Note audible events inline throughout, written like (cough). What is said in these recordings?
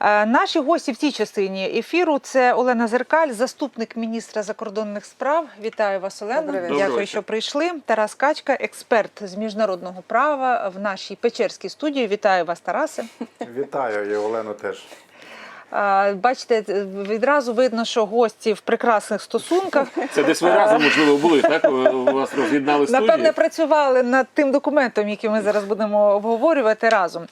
Е, Наші гості в цій частині ефіру це Олена Зеркаль, заступник міністра закордонних справ. Вітаю вас, Олена. Дякую, що прийшли. Тарас Качка, експерт з міжнародного права в нашій Печерській студії. Вітаю вас, Тарасе. Вітаю і Олену теж. Е, Бачите, відразу видно, що гості в прекрасних стосунках. Це десь ви разом, можливо, були, так? У вас роз'єднали студії? Напевне, працювали над тим документом, який ми зараз будемо обговорювати разом.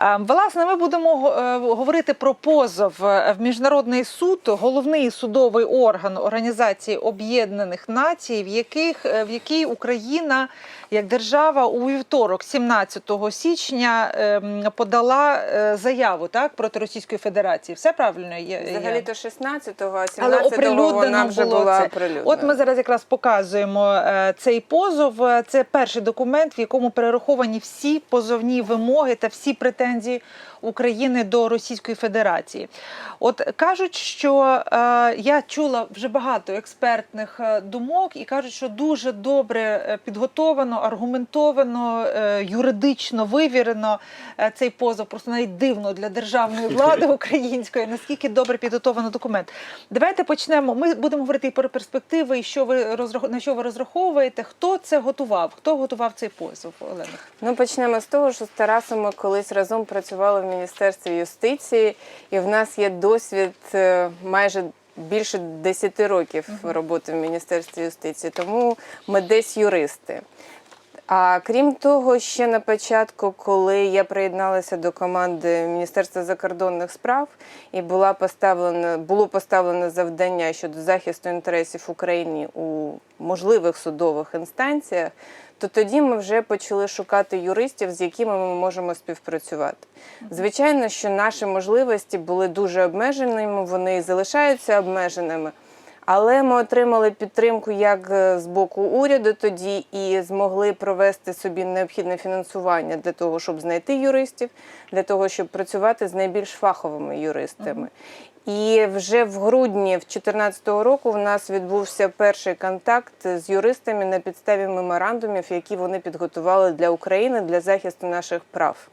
Е, Власне, ми будемо е, говорити про позов в міжнародний суд, головний судовий орган Організації Об'єднаних Націй, в яких е, в якій Україна як держава у вівторок, 17 січня, ем, подала е, заяву так проти Російської Федерації. Все правильно є Взагалі то 16-го, а 17-го оприлюднено вона вже було була оприлюднена. От ми зараз якраз показуємо е, цей позов. Е, Це перший документ, в якому перераховані всі позовні вимоги та всі претензії 展示。України до Російської Федерації. От кажуть, що е, я чула вже багато експертних е, думок, і кажуть, що дуже добре е, підготовано, аргументовано, е, юридично вивірено е, цей позов. Просто навіть дивно для державної влади (laughs) української, наскільки добре підготовано документ. Давайте почнемо. Ми будемо говорити і про перспективи, і що ви розрах- на що ви розраховуєте. Хто це готував? Хто готував цей позов, Олена? Ну, почнемо з того, що з Тарасом ми колись разом працювали в Міністерстві юстиції, і в нас є досвід е, майже більше 10 років роботи в Міністерстві юстиції, тому ми десь юристи. А крім того, ще на початку, коли я приєдналася до команди Міністерства закордонних справ і була поставлена, було поставлено завдання щодо захисту інтересів України у можливих судових інстанціях, то тоді ми вже почали шукати юристів, з якими ми можемо співпрацювати. Звичайно, що наші можливості були дуже обмеженими, вони і залишаються обмеженими. Але ми отримали підтримку як е, з боку уряду тоді і змогли провести собі необхідне фінансування для того, щоб знайти юристів, для того, щоб працювати з найбільш фаховими юристами. І вже в грудні 2014 року в нас відбувся перший контакт з юристами на підставі меморандумів, які вони підготували для України для захисту наших прав.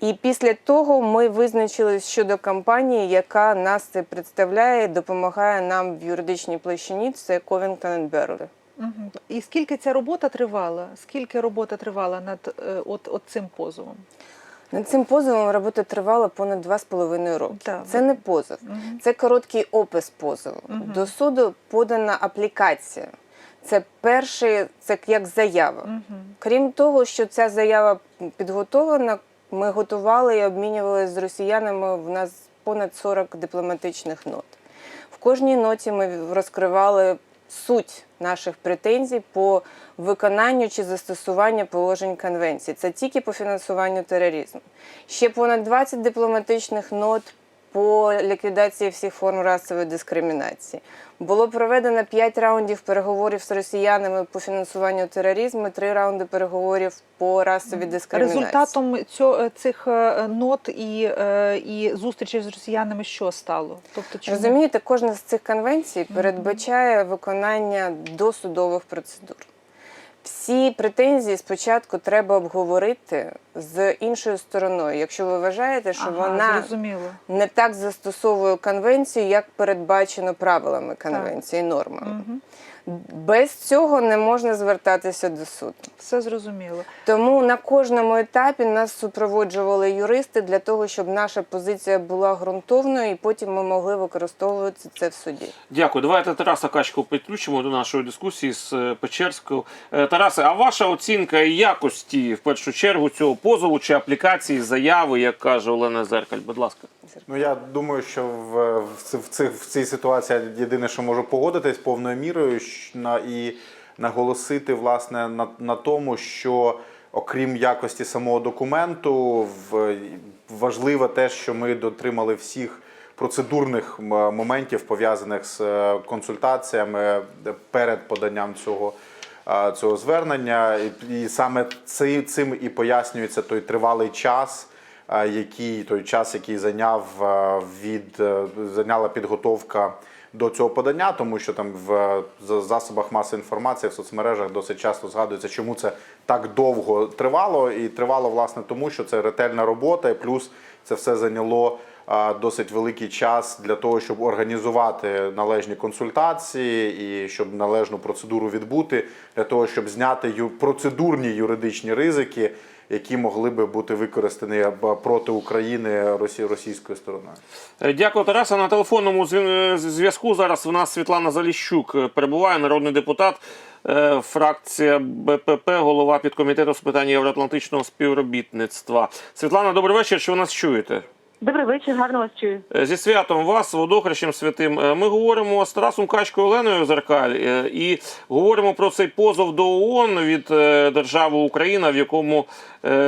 І після того ми визначились щодо компанії, яка нас це представляє, допомагає нам в юридичній площині. Це Covington. Мгм. І скільки ця робота тривала? Скільки робота тривала над е, от, от цим позовом? Над цим позовом робота тривала понад два з половиною роки. Так. Це не позов, Мгм. це короткий опис позову. Мгм. До суду подана аплікація. Це перший, це як заява. Мгм. Крім того, що ця заява підготовлена, ми готували і обмінювалися з росіянами. В нас понад 40 дипломатичних нот. В кожній ноті ми розкривали суть наших претензій по виконанню чи застосуванню положень конвенції. Це тільки по фінансуванню тероризму. Ще понад 20 дипломатичних нот по ліквідації всіх форм расової дискримінації. Було проведено 5 раундів переговорів з росіянами по фінансуванню тероризму, 3 раунди переговорів по расовій дискримінації. Результатом цього, цих е, нот і, е, і зустрічей з росіянами що стало? Тобто, чому? Розумієте, кожна з цих конвенцій передбачає виконання досудових процедур. Всі претензії спочатку треба обговорити з іншою стороною, якщо ви вважаєте, що Ага, вона зрозуміло. не так застосовує конвенцію, як передбачено правилами конвенції, нормами. Мгм. Без цього не можна звертатися до суду. Все зрозуміло. Тому на кожному етапі нас супроводжували юристи для того, щоб наша позиція була ґрунтовною, і потім ми могли використовувати це в суді. Дякую. Давайте Тараса Качку підключимо до нашої дискусії з е, Печерською. Е, Тарасе, а ваша оцінка якості в першу чергу цього позову чи аплікації, заяви, як каже Олена Зеркаль? Будь ласка. Ну я думаю, що в, в, в, цих- в цій ситуації єдине, що можу погодитись повною мірою на, і наголосити власне на, на тому, що окрім якості самого документу, в, важливо те, що ми дотримали всіх процедурних моментів пов'язаних з е, консультаціями перед поданням цього. е, Цього звернення, і, саме ци- цим і пояснюється той тривалий час, який той час, який зайняв е, від е, зайняла підготовка до цього подання, тому що там в засобах масової інформації в соцмережах досить часто згадується, чому це так довго тривало, і тривало власне тому, що це ретельна робота, і плюс це все зайняло досить великий час для того, щоб організувати належні консультації і щоб належну процедуру відбути, для того, щоб зняти процедурні юридичні ризики, які могли би бути використані проти України Росі- російською стороною. Е, Дякую, Тараса. На телефонному е, зв'язку зараз в нас Світлана Заліщук е, перебуває, народний депутат, фракція БПП, голова підкомітету з питань євроатлантичного співробітництва. Світлана, добрий вечір. Що ви нас чуєте? Добрий вечір, гарно вас чую. Е, Зі святом вас, водохрещем святим. Е, Ми говоримо з Тарасом Качкою Оленою Зеркаль е, і говоримо про цей позов до ООН від держави Україна, в якому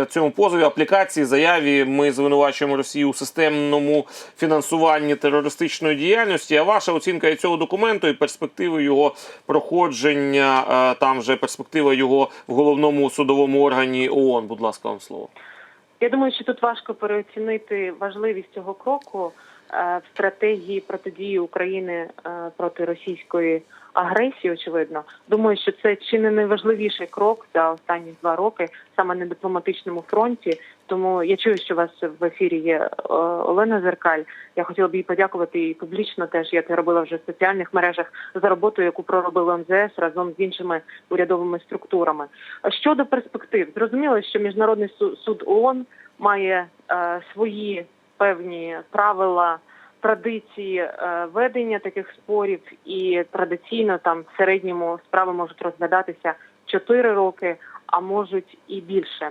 цьому позові аплікації заяві ми звинувачуємо Росію у системному фінансуванні терористичної діяльності. А ваша оцінка і цього документу і перспективи його проходження, там же перспектива його в головному судовому органі ООН. Будь ласка, вам слово. Я думаю, що тут важко переоцінити важливість цього кроку е, в стратегії протидії України е, проти російської агресії. Очевидно, думаю, що це чи не найважливіший крок за останні два роки саме на дипломатичному фронті. Тому я чую, що у вас в ефірі є е, Олена Зеркаль. Я хотіла б їй подякувати і публічно теж. Я це робила вже в соціальних мережах за роботу, яку проробили МЗС разом з іншими урядовими структурами. Щодо перспектив, зрозуміло, що міжнародний су- суд ООН має е, свої певні правила. Традиції е, ведення таких спорів, і традиційно там в середньому справи можуть розглядатися 4 роки, а можуть і більше.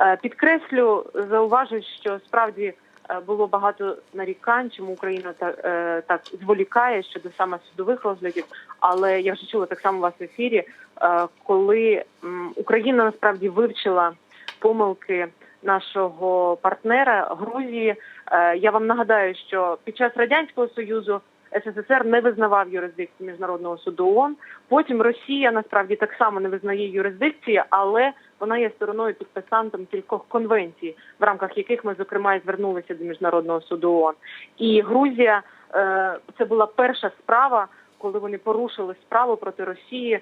Е, Підкреслю, зауважу, що справді е, було багато нарікань, чому Україна так, так зволікає щодо саме судових розглядів. Але я вже чула так само вас в ефірі, коли Україна насправді вивчила помилки нашого партнера Грузії. Е, Я вам нагадаю, що під час радянського союзу СССР не визнавав юрисдикцію міжнародного суду ООН. Потім Росія насправді так само не визнає юрисдикції, але вона є стороною підписантом кількох конвенцій, в рамках яких ми зокрема і звернулися до міжнародного суду ООН. І Грузія е, це була перша справа. Коли вони порушили справу проти Росії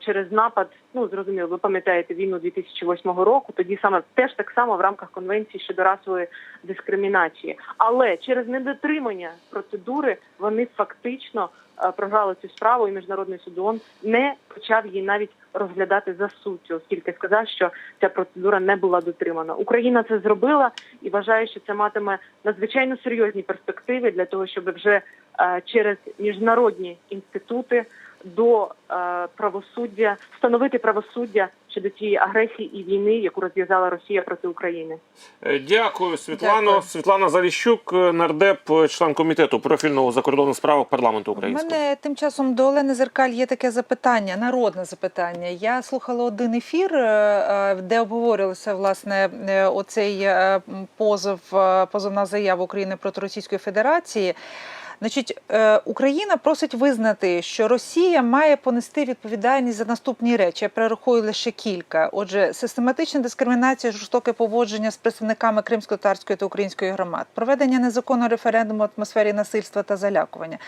через напад, ну зрозуміло, ви пам'ятаєте війну 2008 року. Тоді саме теж так само в рамках конвенції щодо расової дискримінації. Але через недотримання процедури вони фактично е, програли цю справу, і міжнародний суд ООН не почав її навіть розглядати за суттю, оскільки сказав, що ця процедура не була дотримана. Україна це зробила і вважає, що це матиме надзвичайно серйозні перспективи для того, щоб вже е, через міжнародні інститути до е, правосуддя встановити правосуддя щодо цієї агресії і війни, яку розв'язала Росія проти України. Е, Дякую, Світлано. Дякую. Світлана Заліщук, е, нардеп, член комітету профільного закордонних справ парламенту У мене тим часом до Олени Зеркаль є таке запитання, народне запитання. Я слухала один ефір, де обговорювалося власне оцей позов, позовна заява України проти Російської Федерації. Значить, е, Україна просить визнати, що Росія має понести відповідальність за наступні речі. Я перерахую лише кілька. Отже, систематична дискримінація, жорстоке поводження з представниками кримсько-татарської та української громад, проведення незаконного референдуму в атмосфері насильства та залякування,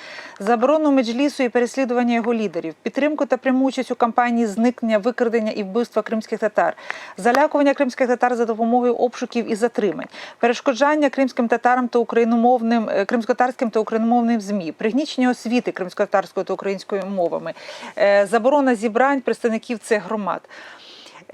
заборону меджлісу і переслідування його лідерів, підтримку та пряму участь у кампанії зникнення, викрадення і вбивства кримських татар, залякування кримських татар за допомогою обшуків і затримань, перешкоджання кримським татарам та україномовним е, кримськотарським та україномовним змі, пригнічення освіти кримськотарською та українською мовами, е, заборона зібрань представників цих громад.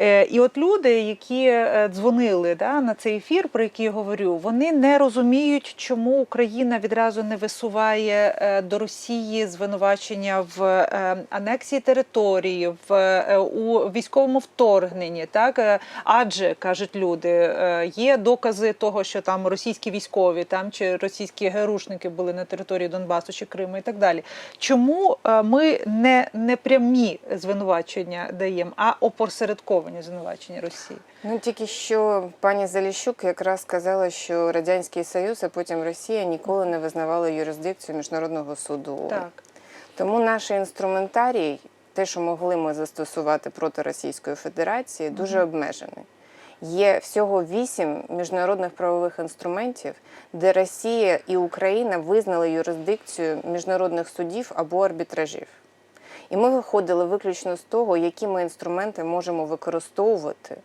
Е, І от люди, які е, дзвонили да, на цей ефір, про який я говорю, вони не розуміють, чому Україна відразу не висуває е, до Росії звинувачення в анексії території, в у військовому вторгненні. Так адже кажуть люди, є докази того, що там російські військові там чи російські герушники були на території Донбасу чи Криму і так далі. Чому ми не, не прямі звинувачення даємо, а опосередковані звинувачення Росії? Ну тільки що пані Заліщук якраз сказала, що Радянський Союз, а потім Росія ніколи не визнавали юрисдикцію міжнародного суду. Так. Тому наш інструментарій, те, що могли ми застосувати проти Російської Федерації, дуже обмежений. Є всього вісім міжнародних правових інструментів, де Росія і Україна визнали юрисдикцію міжнародних судів або арбітражів. І ми виходили виключно з того, які ми інструменти можемо використовувати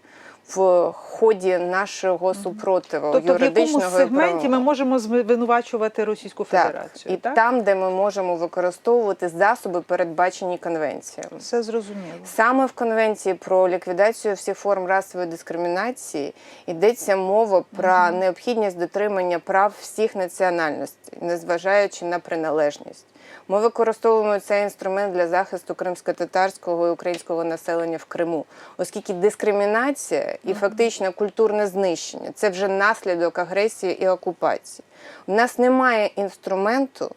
в ході нашого супротиву Тобто, в якому юридичного сегменті ми можемо звинувачувати Російську так, Федерацію? і так? там, де ми можемо використовувати засоби, передбачені конвенціями. Все зрозуміло. Саме в конвенції про ліквідацію всіх форм расової дискримінації йдеться мова про необхідність дотримання прав всіх національностей, незважаючи на приналежність. Ми використовуємо цей інструмент для захисту кримсько-татарського і українського населення в Криму, оскільки дискримінація і фактично культурне знищення це вже наслідок агресії і окупації. У нас немає інструменту,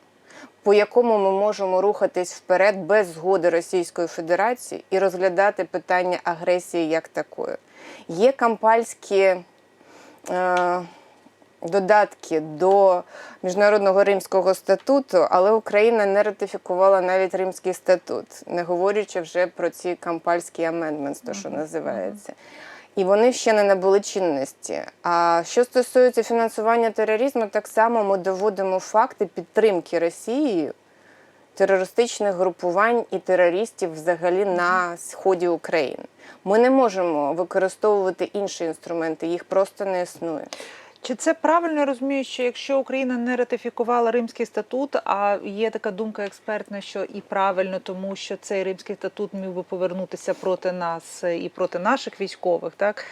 по якому ми можемо рухатись вперед без згоди Російської Федерації і розглядати питання агресії як такої. Є кампальські е, додатки до Міжнародного Римського статуту, але Україна не ратифікувала навіть Римський статут, не говорячи вже про ці кампальські amendments, то що називається. І вони ще не набули чинності. А що стосується фінансування тероризму, так само ми доводимо факти підтримки Росією терористичних групувань і терористів взагалі на сході України. Ми не можемо використовувати інші інструменти, їх просто не існує. Чи це правильно я розумію, що якщо Україна не ратифікувала Римський статут, а є така думка експертна, що і правильно, тому що цей Римський статут міг би повернутися проти нас і проти наших військових, так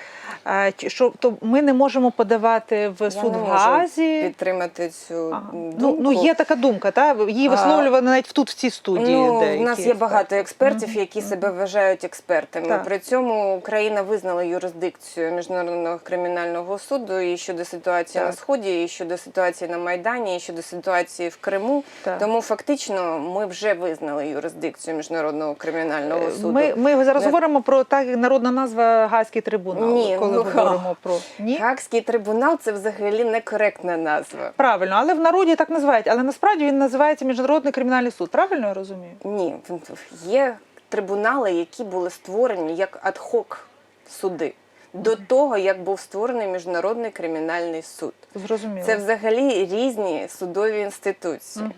що то ми не можемо подавати в Я суд не в Гаазі? підтримати цю Ага. думку. Ну, ну є така думка, та її А, висловлювали навіть тут в цій студії. Ну, деякі в нас є багато експертів, які себе вважають експертами. Так. При цьому Україна визнала юрисдикцію міжнародного кримінального суду і щодо ситуації на сході, і щодо ситуації на майдані, і щодо ситуації в Криму. Так. Тому фактично ми вже визнали юрисдикцію міжнародного кримінального суду. Ми, ми зараз Не- говоримо про так народна назва Гаазький трибунал, Ні, коли ну, говоримо про ні. Гаагський трибунал це взагалі некоректна назва. Правильно, але в народі так називають. Але насправді він називається Міжнародний кримінальний суд. Правильно я розумію? Ні, є трибунали, які були створені як адхок суди до того, як був створений міжнародний кримінальний суд. Зрозуміло. Це взагалі різні судові інституції.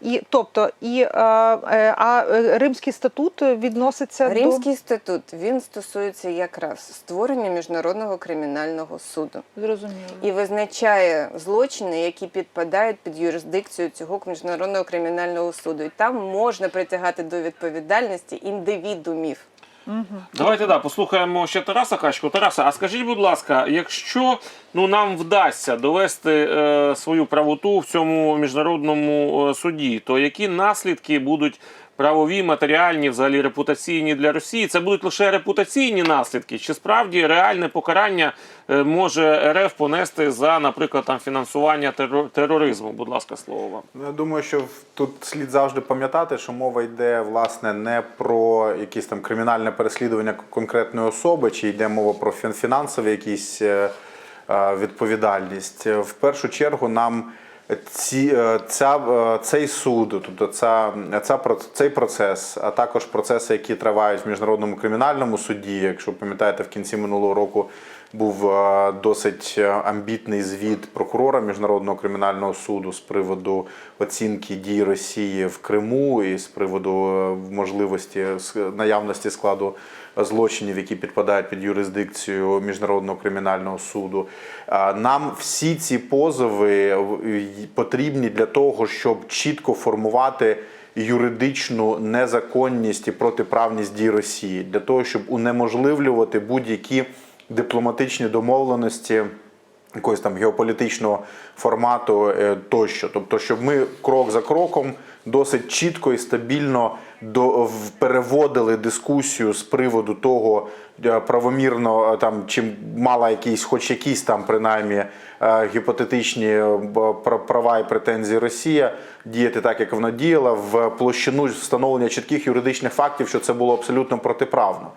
І тобто, і е, е, а е, Римський статут відноситься Римський статут він стосується якраз створення міжнародного кримінального суду зрозуміло. і визначає злочини, які підпадають під юрисдикцію цього міжнародного кримінального суду. І там можна притягати до відповідальності індивідумів. Давайте да, послухаємо ще Тараса Качку. Тараса, а скажіть, будь ласка, якщо ну нам вдасться довести е, свою правоту в цьому міжнародному е, суді, то які наслідки будуть правові, матеріальні, взагалі репутаційні для Росії? Це будуть лише репутаційні наслідки? Чи справді реальне покарання е, може РФ понести за, наприклад, там фінансування терор- тероризму? Будь ласка, слово вам. Ну, Я думаю, що тут слід завжди пам'ятати, що мова йде власне не про якісь там кримінальне переслідування конкретної особи, чи йде мова про фін- фінансові якісь е, е, відповідальність. В першу чергу нам ці, е, ця, е, цей суд, тобто ця, ця, цей процес, а також процеси, які тривають в міжнародному кримінальному суді, якщо пам'ятаєте, в кінці минулого року був е, досить амбітний звіт прокурора міжнародного кримінального суду з приводу оцінки дій Росії в Криму і з приводу можливості наявності складу злочинів, які підпадають під юрисдикцію міжнародного кримінального суду. Нам всі ці позови потрібні для того, щоб чітко формувати юридичну незаконність і протиправність дій Росії для того, щоб унеможливлювати будь-які дипломатичні домовленості якогось там геополітичного формату е, тощо. Тобто, щоб ми крок за кроком досить чітко і стабільно до, переводили дискусію з приводу того, е, правомірно е, там чи мала якісь, хоч якісь там принаймні е, гіпотетичні права і претензії Росія діяти так, як вона діяла, в площину встановлення чітких юридичних фактів, що це було абсолютно протиправно.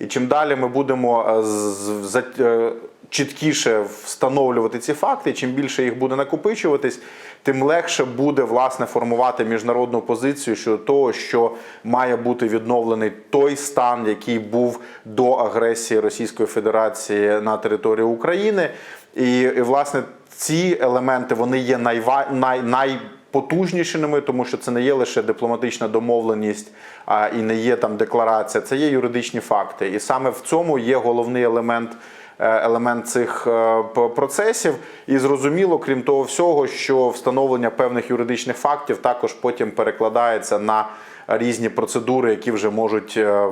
І чим далі ми будемо з- чіткіше встановлювати ці факти, чим більше їх буде накопичуватись, тим легше буде власне формувати міжнародну позицію щодо того, що має бути відновлений той стан, який був до агресії Російської Федерації на території України. І, і власне ці елементи вони є найва... най... най потужнішими, тому що це не є лише дипломатична домовленість а, і не є там декларація, це є юридичні факти. І саме в цьому є головний елемент. Е, Елемент цих е, процесів, і зрозуміло, крім того всього, що встановлення певних юридичних фактів також потім перекладається на різні процедури, які вже можуть е,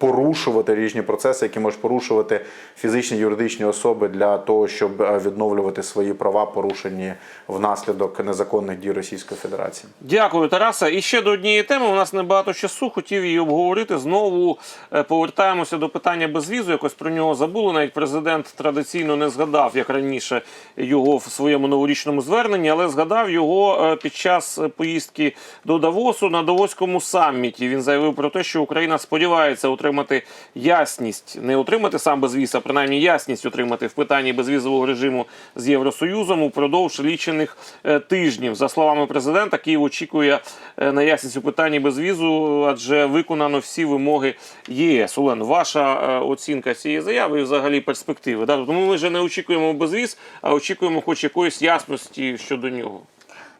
порушувати різні процеси, які можуть порушувати фізичні юридичні особи для того, щоб е, відновлювати свої права, порушені внаслідок незаконних дій Російської Федерації. Дякую, Тараса. І ще до однієї теми. У нас небагато часу. Хотів її обговорити. Знову е, повертаємося до питання безвізу. Якось про нього забули. Навіть президент традиційно не згадав, як раніше його в своєму новорічному зверненні, але згадав його е, під час поїздки до Давосу на Давоському саміті. Він заявив про те, що Україна сподівається отримати ясність, не отримати сам безвіз, а принаймні ясність отримати в питанні безвізового режиму з Євросоюзом упродовж лічених е, тижнів. За словами президента, Київ очікує е, на ясність у питанні безвізу, адже виконано всі вимоги ЄС. Олен, ваша е, оцінка цієї заяви і взагалі перспективи. Да? Тому ми вже не очікуємо безвіз, а очікуємо хоч якоїсь ясності щодо нього.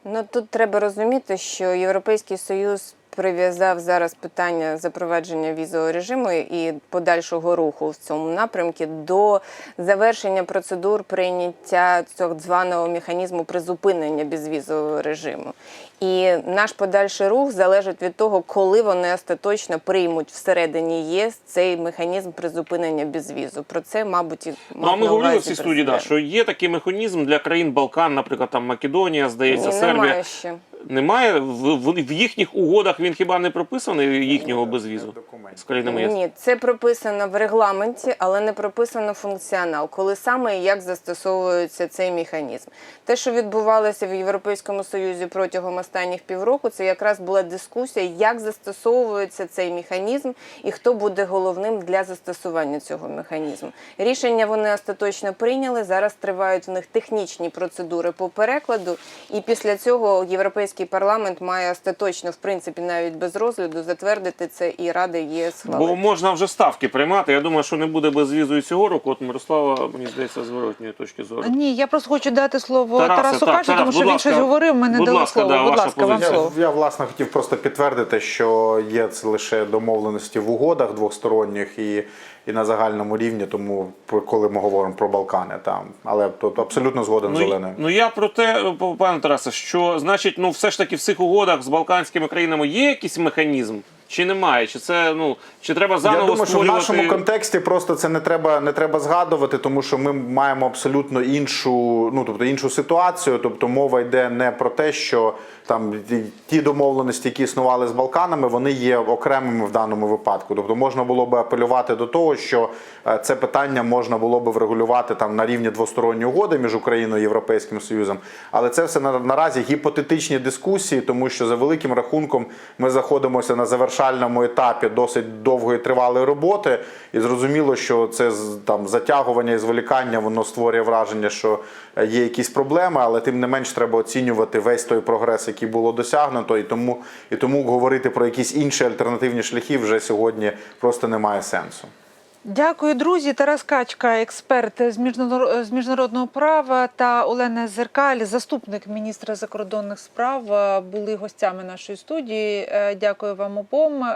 Ну тут треба розуміти, що Європейський Союз прив'язав зараз питання запровадження візового режиму і подальшого руху в цьому напрямку до завершення процедур прийняття цього званого механізму призупинення безвізового режиму. І наш подальший рух залежить від того, коли вони остаточно приймуть всередині ЄС цей механізм призупинення безвізу. Про це, мабуть, і Ну, а ми говорили в цій студії, да, що є такий механізм для країн Балкан, наприклад, там Македонія, здається, Ні, Сербія. немає ще. Немає в, в, в їхніх угодах він хіба не прописаний їхнього безвізу з країнами ЄС? Ні, це прописано в регламенті, але не прописано функціонал, коли саме і як застосовується цей механізм. Те, що відбувалося в Європейському Союзі протягом останніх півроку, це якраз була дискусія, як застосовується цей механізм і хто буде головним для застосування цього механізму. Рішення вони остаточно прийняли. Зараз тривають в них технічні процедури по перекладу, і після цього Європейський парламент має остаточно, в принципі, навіть без розгляду, затвердити це і Рада ЄС Бо можна вже ставки приймати. Я думаю, що не буде безвізу і цього року. От Мирослава, мені здається, з зворотньої точки зору. Ні, я просто хочу дати слово Тарасе, Тарасу так, Качу, Тарас, тому що будь він щось говорив, ми не Будь дали ласка, слово. да, Будь ласка, вам слово. Я, я власне хотів просто підтвердити, що є це лише домовленості в угодах двосторонніх і, і на загальному рівні, тому коли ми говоримо про Балкани, там але тут абсолютно згоден Ну, Оленою. ну я про те, пане Тарасе, що значить, ну все ж таки в цих угодах з балканськими країнами є якийсь механізм, чи немає? Чи це ну чи треба заново Я думаю, що в нашому контексті просто це не треба не треба згадувати, тому що ми маємо абсолютно іншу, ну тобто іншу ситуацію. Тобто мова йде не про те, що там ті- ті домовленості, які існували з Балканами, вони є окремими в даному випадку. Тобто можна було би апелювати до того, що е, це питання можна було би врегулювати там на рівні двосторонньої угоди між Україною і Європейським Союзом. Але це все на- наразі гіпотетичні дискусії, тому що за великим рахунком ми знаходимося на завершальному етапі досить довгої тривалої роботи, і зрозуміло, що це там затягування і зволікання воно створює враження, що е, є якісь проблеми, але тим не менш треба оцінювати весь той прогрес, який було досягнуто, і тому і тому говорити про якісь інші альтернативні шляхи вже сьогодні просто немає сенсу. Дякую, друзі. Тарас Качка, експерт з міжнародного, права, та Олена Зеркаль, заступник міністра закордонних справ, були гостями нашої студії. Е, Дякую вам обом.